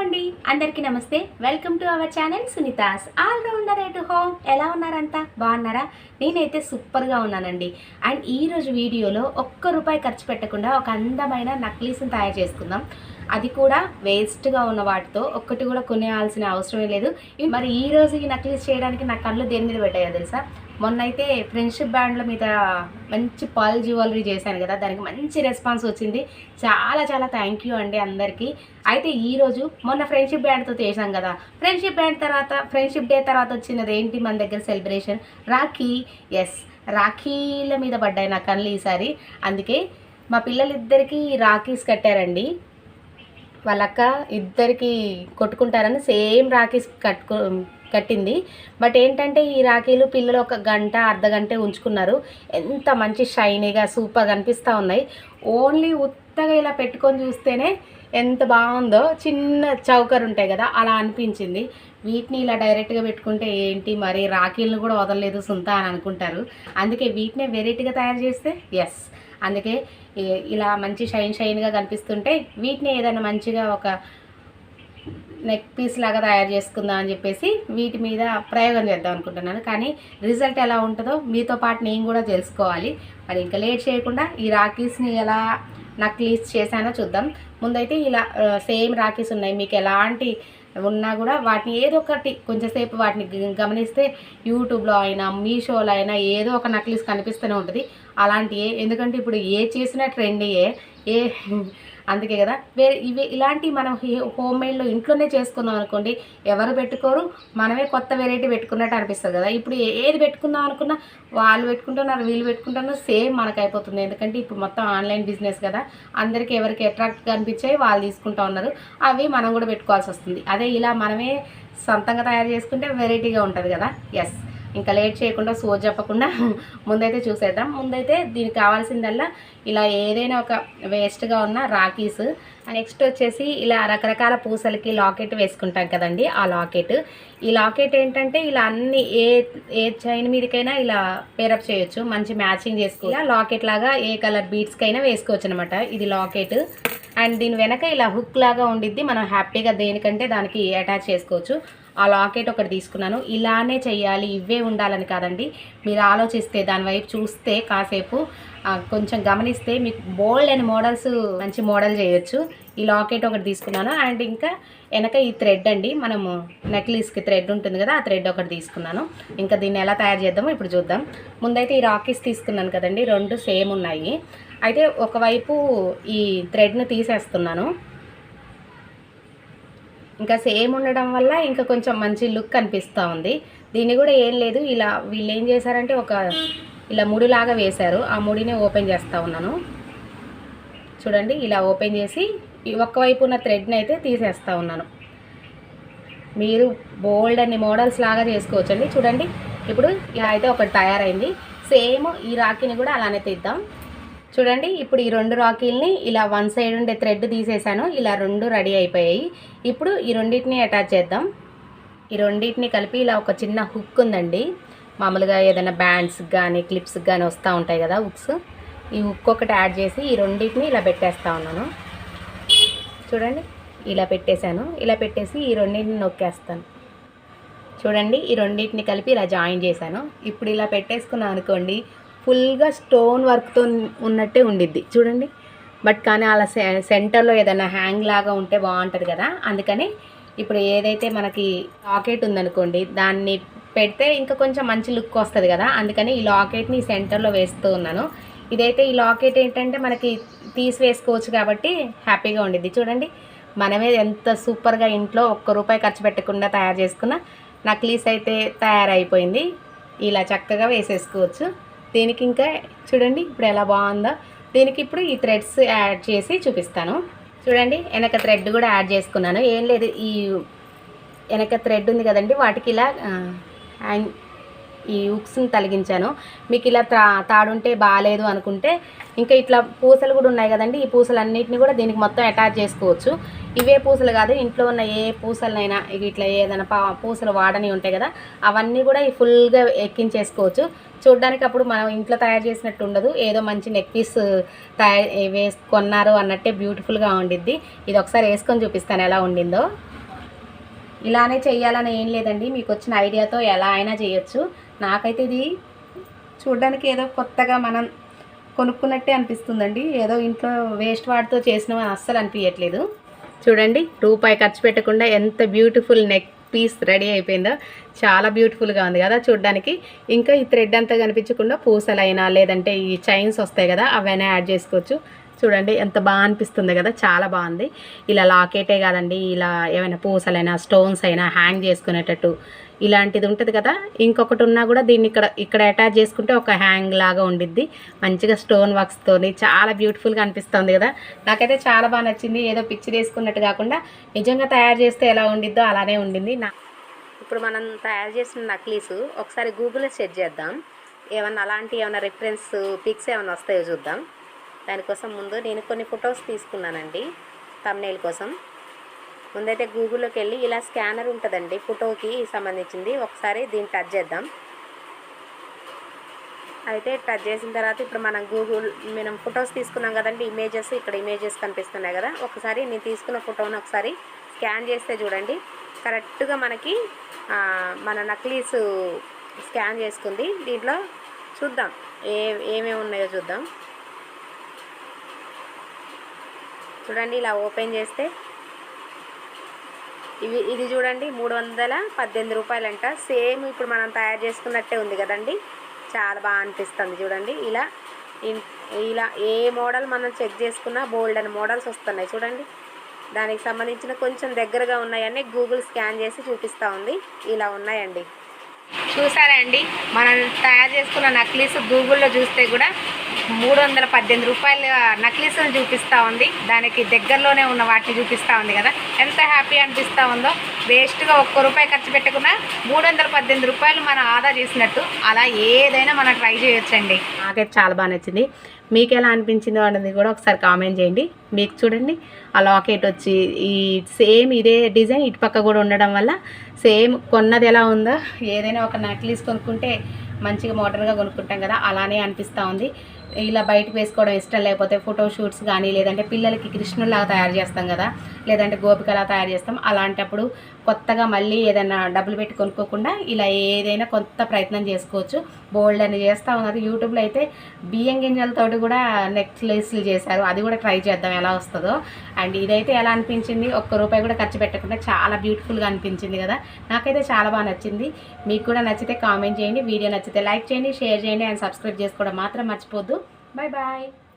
అండి. అందరికీ నమస్తే. Welcome to our channel Sunitha's. All rounder at home ఎలా ఉన్నారంతా? బాగున్నారా? నేనైతే సూపర్గా ఉన్నానండి. అండ్ ఈరోజు వీడియోలో ఒక్క రూపాయి ఖర్చు పెట్టకుండా ఒక అందమైన నక్లీస్ని తయారు చేసుకుందాం. అది కూడా వేస్ట్గా ఉన్న వాటితో ఒక్కటి కూడా కొనేయాల్సిన అవసరమే లేదు. మరి ఈ రోజు ఈ నక్లీస్ చేయడానికి నా కళ్ళు దేని మీద పెట్టాయో తెలుసా? మొన్న అయితే ఫ్రెండ్షిప్ బ్యాండ్ల మీద మంచి పాల్ జ్యువెలరీ చేశాను కదా దానికి మంచి రెస్పాన్స్ వచ్చింది. చాలా చాలా థ్యాంక్ యూ అండి అందరికీ. అయితే ఈరోజు మొన్న ఫ్రెండ్షిప్ బ్యాండ్తో చేసాం కదా ఫ్రెండ్షిప్ బ్యాండ్ తర్వాత ఫ్రెండ్షిప్ డే తర్వాత వచ్చినది ఏంటి మన దగ్గర సెలబ్రేషన్? రాఖీ ఎస్ రాఖీల మీద పడ్డాయి నా కళ్ళు ఈసారి. అందుకే మా పిల్లలిద్దరికీ రాఖీస్ కట్టారండి. వాళ్ళక్క ఇద్దరికి కొట్టుకుంటారని సేమ్ రాఖీస్ కట్టుకో కట్టింది. బట్ ఏంటంటే ఈ రాఖీలు పిల్లలు ఒక గంట అర్ధ గంటే ఉంచుకున్నారు. ఎంత మంచి షైనీగా సూపర్గా అనిపిస్తూ ఉన్నాయి. ఓన్లీ ఉత్తగా ఇలా పెట్టుకొని చూస్తేనే ఎంత బాగుందో చిన్న చౌకర్ ఉంటాయి కదా అలా అనిపించింది. వీటిని ఇలా డైరెక్ట్గా పెట్టుకుంటే ఏంటి? మరి రాఖీలను కూడా వదలలేదు సుంత అని అనుకుంటారు. అందుకే వీటినే వెరైటీగా తయారు చేస్తే ఎస్ అందుకే ఇలా మంచి షైన్ షైన్గా కనిపిస్తుంటే వీటిని ఏదైనా మంచిగా ఒక నెక్ పీస్ లాగా తయారు చేసుకుందాం అని చెప్పేసి వీటి మీద ప్రయోగం చేద్దాం అనుకుంటున్నాను. కానీ రిజల్ట్ ఎలా ఉంటుందో మీతో పాటు నేను కూడా తెలుసుకోవాలి. మరి ఇంకా లేట్ చేయకుండా ఈ రాఖీస్ని ఎలా నక్లీస్ చేశానో చూద్దాం. ముందైతే ఇలా సేమ్ రాఖీస్ ఉన్నాయి. మీకు ఎలాంటి ఉన్నా కూడా వాటిని ఏదో ఒకటి కొంచెంసేపు వాటిని గమనిస్తే యూట్యూబ్లో అయినా మీషోలో అయినా ఏదో ఒక నక్లీస్ కనిపిస్తూనే ఉంటుంది. అలాంటి ఎందుకంటే ఇప్పుడు ఏ చేసినా ట్రెండీయే. ఏ అందుకే కదా. వేరే ఇవి ఇలాంటి మనం హోమ్ మేడ్లో ఇంట్లోనే చేసుకుందాం అనుకోండి ఎవరు పెట్టుకోరు మనమే కొత్త వెరైటీ పెట్టుకున్నట్టు అనిపిస్తుంది కదా. ఇప్పుడు ఏది పెట్టుకుందాం అనుకున్నా వాళ్ళు పెట్టుకుంటున్నారు వీళ్ళు పెట్టుకుంటున్నారు సేమ్ మనకు అయిపోతుంది. ఎందుకంటే ఇప్పుడు మొత్తం ఆన్లైన్ బిజినెస్ కదా. అందరికీ ఎవరికి అట్రాక్ట్గా అనిపించాయి వాళ్ళు తీసుకుంటా ఉన్నారు. అవి మనం కూడా పెట్టుకోవాల్సి వస్తుంది. అదే ఇలా మనమే సొంతంగా తయారు చేసుకుంటే వెరైటీగా ఉంటుంది కదా. ఎస్ ఇంకా లేట్ చేయకుండా సో చెప్పకుండా ముందైతే చూసేద్దాం. ముందైతే దీనికి కావాల్సిందల్లా ఇలా ఏదైనా ఒక వేస్ట్గా ఉన్న రాఖీస్. నెక్స్ట్ వచ్చేసి ఇలా రకరకాల పూసలకి లాకెట్ వేసుకుంటాం కదండి ఆ లాకెట్ ఈ లాకెట్ ఏంటంటే ఇలా అన్ని ఏ ఏ చైన్ మీదకైనా ఇలా పేరప్ చేయొచ్చు మంచి మ్యాచింగ్ చేసుకో ఇలా లాకెట్ లాగా ఏ కలర్ బీట్స్కైనా వేసుకోవచ్చు అనమాట ఇది లాకెట్ అండ్ దీని వెనక ఇలా హుక్ లాగా ఉండిద్ది మనం హ్యాపీగా దేనికంటే దానికి అటాచ్ చేసుకోవచ్చు. ఆ లాకెట్ ఒకటి తీసుకున్నాను. ఇలానే చేయాలి ఇవే ఉండాలని కాదండి. మీరు ఆలోచిస్తే దాని వైపు చూస్తే కాసేపు కొంచెం గమనిస్తే మీకు బోల్డ్ అండ్ మోడల్స్ మంచి మోడల్ చేయొచ్చు. ఈ లాకెట్ ఒకటి తీసుకున్నాను. అండ్ ఇంకా వెనక ఈ థ్రెడ్ అండి. మనము నెక్లెస్కి థ్రెడ్ ఉంటుంది కదా ఆ థ్రెడ్ ఒకటి తీసుకున్నాను. ఇంకా దీన్ని ఎలా తయారు చేద్దామో ఇప్పుడు చూద్దాం. ముందైతే ఈ రాకీస్ తీసుకున్నాను కదండి. రెండు సేమ్ ఉన్నాయి. అయితే ఒకవైపు ఈ థ్రెడ్ని తీసేస్తున్నాను. ఇంకా సేమ్ ఉండడం వల్ల ఇంకా కొంచెం మంచి లుక్ అనిపిస్తూ ఉంది. దీన్ని కూడా ఏం లేదు. ఇలా వీళ్ళు ఏం చేశారంటే ఒక ఇలా ముడిలాగా వేశారు. ఆ ముడిని ఓపెన్ చేస్తూ ఉన్నాను. చూడండి ఇలా ఓపెన్ చేసి ఈ వైపు ఉన్న థ్రెడ్ని అయితే తీసేస్తూ ఉన్నాను. మీరు బోల్డ్ అన్ని మోడల్స్ లాగా చేసుకోవచ్చండి. చూడండి ఇప్పుడు ఇలా అయితే ఒకటి తయారైంది. సేమ్ ఈ రాఖీని కూడా అలానే తీద్దాం. చూడండి ఇప్పుడు ఈ రెండు రాకీల్ని ఇలా వన్ సైడ్ ఉండే థ్రెడ్ తీసేసాను. ఇలా రెండు రెడీ అయిపోయాయి. ఇప్పుడు ఈ రెండింటిని అటాచ్ చేద్దాం. ఈ రెండింటిని కలిపి ఇలా ఒక చిన్న హుక్ ఉందండి. మామూలుగా ఏదైనా బ్యాండ్స్ కానీ క్లిప్స్ కానీ వస్తూ ఉంటాయి కదా ఉక్స్. ఈ హుక్ ఒకటి యాడ్ చేసి ఈ రెండింటిని ఇలా పెట్టేస్తా ఉన్నాను. చూడండి ఇలా పెట్టేశాను. ఇలా పెట్టేసి ఈ రెండింటిని నొక్కేస్తాను. చూడండి ఈ రెండింటిని కలిపి ఇలా జాయిన్ చేశాను. ఇప్పుడు ఇలా పెట్టేసుకున్నాను అనుకోండి ఫుల్గా స్టోన్ వర్క్తో ఉన్నట్టే ఉండిద్ది. చూడండి బట్ కానీ అలా సె సెంటర్లో ఏదైనా హ్యాంగ్ లాగా ఉంటే బాగుంటుంది కదా. అందుకని ఇప్పుడు ఏదైతే మనకి లాకెట్ ఉందనుకోండి దాన్ని పెడితే ఇంకా కొంచెం మంచి లుక్ వస్తుంది కదా. అందుకని ఈ లాకెట్ని సెంటర్లో వేస్తూ ఉన్నాను. ఇదైతే ఈ లాకెట్ ఏంటంటే మనకి తీసి వేసుకోవచ్చు కాబట్టి హ్యాపీగా ఉండిద్ది. చూడండి మనమే ఎంత సూపర్గా ఇంట్లో ఒక్క రూపాయి ఖర్చు పెట్టకుండా తయారు చేసుకున్న నక్లీస్ అయితే తయారైపోయింది. ఇలా చక్కగా వేసేసుకోవచ్చు. దీనికి ఇంకా చూడండి ఇప్పుడు ఎలా బాగుందో. దీనికి ఇప్పుడు ఈ థ్రెడ్స్ యాడ్ చేసి చూపిస్తాను. చూడండి వెనక థ్రెడ్ కూడా యాడ్ చేసుకున్నాను. ఏం లేదు ఈ వెనక థ్రెడ్ ఉంది కదండి వాటికి ఇలా అండ్ ఈ ఉక్స్ని తొలగించాను. మీకు ఇలా తా తాడుంటే బాగాలేదు అనుకుంటే ఇంకా ఇట్లా పూసలు కూడా ఉన్నాయి కదండి ఈ పూసలన్నింటినీ కూడా దీనికి మొత్తం అటాచ్ చేసుకోవచ్చు. ఇవే పూసలు కాదు ఇంట్లో ఉన్న ఏ పూసలనైనా ఇట్లా ఏదైనా పా పూసలు వాడని ఉంటాయి కదా అవన్నీ కూడా ఈ ఫుల్గా ఎక్కించేసుకోవచ్చు. చూడ్డానికి అప్పుడు మనం ఇంట్లో తయారు చేసినట్టు ఉండదు ఏదో మంచి నెక్ పీస్ తయారు వేసుకున్నారు అన్నట్టే బ్యూటిఫుల్గా ఉండిద్ది. ఇది ఒకసారి వేసుకొని చూపిస్తాను ఎలా ఉండిందో. ఇలానే చేయాలని ఏం లేదండి. మీకు వచ్చిన ఐడియాతో ఎలా అయినా చేయొచ్చు. నాకైతే ఇది చూడడానికి ఏదో కొత్తగా మనం కొనుక్కున్నట్టే అనిపిస్తుందండి. ఏదో ఇంట్లో వేస్ట్ వాటితో చేసినామని అస్సలు అనిపించట్లేదు చూడండి రూపాయి ఖర్చు పెట్టకుండా ఎంత బ్యూటిఫుల్ నెక్ పీస్ రెడీ అయిపోయిందో. చాలా బ్యూటిఫుల్గా ఉంది కదా చూడడానికి. ఇంకా ఈ థ్రెడ్ అంతా కనిపించకుండా పూసలైనా లేదంటే ఈ చైన్స్ వస్తాయి కదా అవైనా యాడ్ చేసుకోవచ్చు. చూడండి ఎంత బాగా అనిపిస్తుంది కదా చాలా బాగుంది. ఇలా లాకెటే కాదండి ఇలా ఏమైనా పూసలైనా స్టోన్స్ అయినా హ్యాంగ్ చేసుకునేటట్టు ఇలాంటిది ఉంటుంది కదా. ఇంకొకటి ఉన్నా కూడా దీన్ని ఇక్కడ ఇక్కడ అటాచ్ చేసుకుంటే ఒక హ్యాంగ్ లాగా ఉండిద్ది. మంచిగా స్టోన్ వర్క్స్తోని చాలా బ్యూటిఫుల్గా అనిపిస్తుంది కదా. నాకైతే చాలా బాగా నచ్చింది. ఏదో పిక్చర్ వేసుకున్నట్టు కాకుండా నిజంగా తయారు చేస్తే ఎలా ఉండిద్దో అలానే ఉండింది. నా ఇప్పుడు మనం తయారు చేసిన నక్లీస్ ఒకసారి గూగుల్లో సెర్చ్ చేద్దాం. ఏమన్నా అలాంటి ఏమైనా రిఫరెన్స్ పిక్స్ ఏమైనా వస్తాయో చూద్దాం. దానికోసం ముందు నేను కొన్ని ఫొటోస్ తీసుకున్నానండి తమ్నేల్ కోసం. ముందైతే గూగుల్లోకి వెళ్ళి ఇలా స్కానర్ ఉంటుందండి ఫోటోకి సంబంధించింది. ఒకసారి దీన్ని టచ్ చేద్దాం. అయితే టచ్ చేసిన తర్వాత ఇప్పుడు మనం గూగుల్ మనం ఫొటోస్ తీసుకున్నాం కదండి ఇమేజెస్ ఇక్కడ ఇమేజెస్ కనిపిస్తున్నాయి కదా ఒకసారి నేను తీసుకున్న ఫోటోని ఒకసారి స్కాన్ చేస్తే చూడండి. కరెక్ట్గా మనకి మన నక్లీస్ స్కాన్ చేసుకుంది. దీంట్లో చూద్దాం ఏ ఏమేమి ఉన్నాయో చూద్దాం. చూడండి ఇలా ఓపెన్ చేస్తే ఇవి ఇది చూడండి మూడు వందల పద్దెనిమిది రూపాయలంట. సేమ్ ఇప్పుడు మనం తయారు చేసుకున్నట్టే ఉంది కదండి. చాలా బాగా అనిపిస్తుంది చూడండి. ఇలా ఇన్- ఇలా ఏ మోడల్ మనం చెక్ చేసుకున్నా బోల్డ్ అని మోడల్స్ వస్తున్నాయి చూడండి. దానికి సంబంధించిన కొంచెం దగ్గరగా ఉన్నాయని గూగుల్ స్కాన్ చేసి చూపిస్తూ ఉంది. ఇలా ఉన్నాయండి. చూసారండి మనం తయారు చేసుకున్న నక్లీస్ గూగుల్లో చూస్తే కూడా మూడు వందల పద్దెనిమిది రూపాయల నక్లీస్ని చూపిస్తూ ఉంది. దానికి దగ్గరలోనే ఉన్న వాటిని చూపిస్తూ ఉంది కదా. ఎంత హ్యాపీ అనిపిస్తూ ఉందో. వేస్ట్గా ఒక్క రూపాయి ఖర్చు పెట్టకుండా మూడు వందల పద్దెనిమిది రూపాయలు మనం ఆదా చేసినట్టు అలా ఏదైనా మనం ట్రై చేయొచ్చండి. నాకైతే చాలా బాగా నచ్చింది. మీకు ఎలా అనిపించిందో అనేది కూడా ఒకసారి కామెంట్ చేయండి. మీకు చూడండి ఆ లాకెట్ వచ్చి ఈ సేమ్ ఇదే డిజైన్ ఇటు పక్క కూడా ఉండడం వల్ల సేమ్ కొన్నది ఎలా ఉందో ఏదైనా ఒక నక్లీస్ కొనుక్కుంటే మంచిగా మోడర్న్గా కొనుక్కుంటాం కదా అలానే అనిపిస్తూ ఉంది. ఇలా బయటకు వేసుకోవడం ఇష్టం లేకపోతే ఫోటో షూట్స్ కానీ లేదంటే పిల్లలకి కృష్ణులాగా తయారు చేస్తాం కదా లేదంటే గోపికలా తయారు చేస్తాం. అలాంటప్పుడు కొత్తగా మళ్ళీ ఏదైనా డబ్బులు పెట్టి కొనుక్కోకుండా ఇలా ఏదైనా కొత్త ప్రయత్నం చేసుకోవచ్చు. బోల్డ్ అని చేస్తూ ఉన్నారు. యూట్యూబ్లో అయితే బియ్యం గింజలతోటి కూడా నెక్లెస్లు చేశారు. అది కూడా ట్రై చేద్దాం ఎలా వస్తుందో. అండ్ ఇదైతే ఎలా అనిపించింది? ఒక్క రూపాయి కూడా ఖర్చు పెట్టకుండా చాలా బ్యూటిఫుల్గా అనిపించింది కదా. నాకైతే చాలా బాగా నచ్చింది. మీకు కూడా నచ్చితే కామెంట్ చేయండి. వీడియో నచ్చితే లైక్ చేయండి షేర్ చేయండి అండ్ సబ్స్క్రైబ్ చేసుకోవడం మాత్రం మర్చిపోద్దు. Bye-bye!